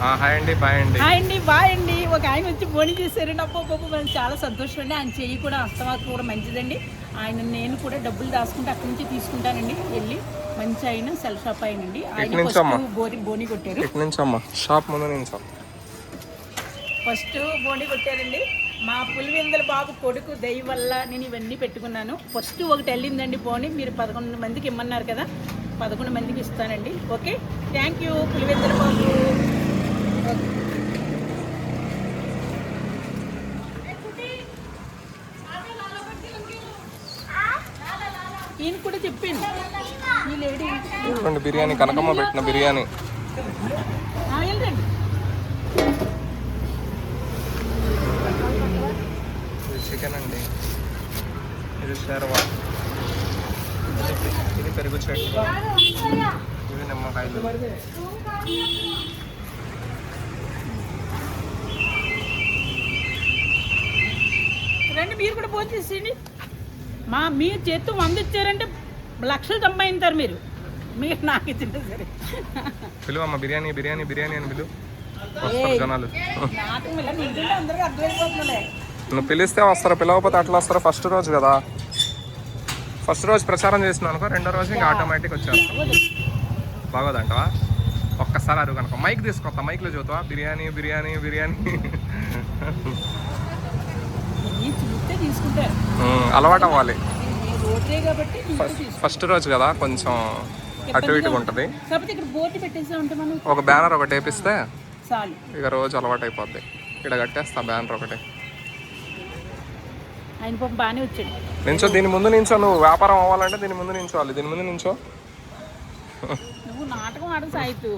Hi అండి bye అండి. Hi అండి బాయ్ అండి. ఒక ఆయన వచ్చి బోని చేశారండి అబ్బో బాబు మనకి చాలా సంతోషం అండి ఆయన చెయ్యి కూడా అస్తమాకు కూడా మంచిదండి. ఆయన నేను కూడా డబ్బులు దాచుకుంటే అక్కడి నుంచి తీసుకుంటానండి. వెళ్ళి మంచి ఆయన సెల్ షాప్ ఆయన అమ్మా? ఫస్ట్ బోని బోని కొట్టారు. షాప్ ముందు నుంచి ఫస్ట్ బోని కొట్టారండి. మా పులివెందుల బాబు కొడుకు దయ వల్ల నేను ఇవన్నీ పెట్టుకున్నాను. ఫస్ట్ ఒకటి వెళ్ళిందండి బోని. మీరు పదకొండు మందికి ఇమ్మన్నారు కదా. పదకొండు మందికి ఇస్తానండి. ఓకే? థ్యాంక్ యూ పులివెందుల బాబు. ఈయన కూడా చెప్పింది ఈ లేడీ చూడండి బిర్యానీ కనకమ్మ పెట్టిన బిర్యానీ. వెళ్ళండి. చికెన్ అండి. ఇది షేర్వా. ఇది పెరుగు చట్నీ ఇవి నిమ్మకాయలు. రండి మీరు కూడా భోజనం చేసేయండి. మా మీ చేత్తు వంద ఇచ్చారంటే లక్షలు సంపాదించారు మీరు. మీరు నాకు ఇచ్చిన సరే. పిలువు అమ్మ బిర్యానీ బిర్యానీ బిర్యానీ అని పిలువు జనాలు. నువ్వు పిలిస్తే వస్తారు పిలవకపోతే అట్లా వస్తారు ఫస్ట్ రోజు కదా. ఫస్ట్ రోజు ప్రచారం చేసినావు అనుకో రెండో రోజు ఇంకా ఆటోమేటిక్ వచ్చేస్తాం బాగోదంటవా? ఒక్కసారి అడుగు కనుక మైక్ తీసుకొస్తా మైక్లో చూద్దావా బిర్యానీ బిర్యానీ బిర్యానీ. అలవాటు అవ్వాలి. ఫస్ట్ రోజు కదా కొంచెం అటు ఇటుగా ఉంటుంది. ఒక బ్యానర్ ఒకటి వేపిస్తే ఇక రోజు అలవాటు అయిపోద్ది. ఇక్కడ కట్టేస్తా బ్యానర్ ఒకటి. నించో దీని ముందు నించో నువ్వు వ్యాపారం అవ్వాలంటే దీని ముందు నించోవాలి. దీని ముందు నించో. నువ్వు నాటకం ఆడ సాయితు.